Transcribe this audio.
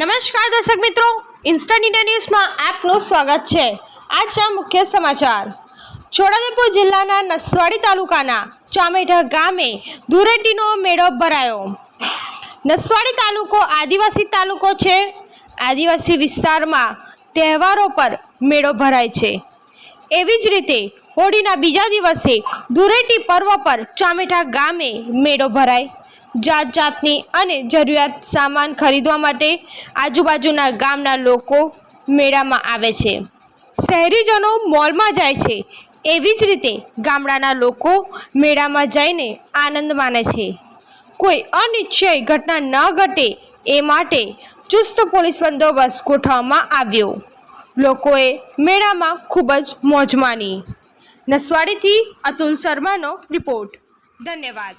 નમસ્કાર દર્શક મિત્રો ઇન્સ્ટન્ટ ઇન્ડિયા ન્યૂઝમાં આપનું સ્વાગત છે. આજના મુખ્ય સમાચાર. છોટાઉદેપુર જિલ્લાના નસવાડી તાલુકાના ચામેઢા ગામે ધૂળેટીનો મેળો ભરાયો. નસવાડી તાલુકો આદિવાસી તાલુકો છે. આદિવાસી વિસ્તારમાં તહેવારો પર મેળો ભરાય છે. એવી જ રીતે હોળીના બીજા દિવસે ધૂળેટી પર્વ પર ચામેઠા ગામે મેળો ભરાય. જાત જાતની અને જરૂરિયાત સામાન ખરીદવા માટે આજુબાજુના ગામના લોકો મેળામાં આવે છે. શહેરીજનો મોલમાં જાય છે. એવી જ રીતે ગામડાના લોકો મેળામાં જઈને આનંદ માણે છે. કોઈ અનિચ્છય ઘટના ન ઘટે એ માટે ચુસ્ત પોલીસ બંદોબસ્ત ગોઠવવામાં આવ્યો. લોકોએ મેળામાં ખૂબ જ મોજ માની નસવાડીથી અતુલ શર્માનો રિપોર્ટ. ધન્યવાદ.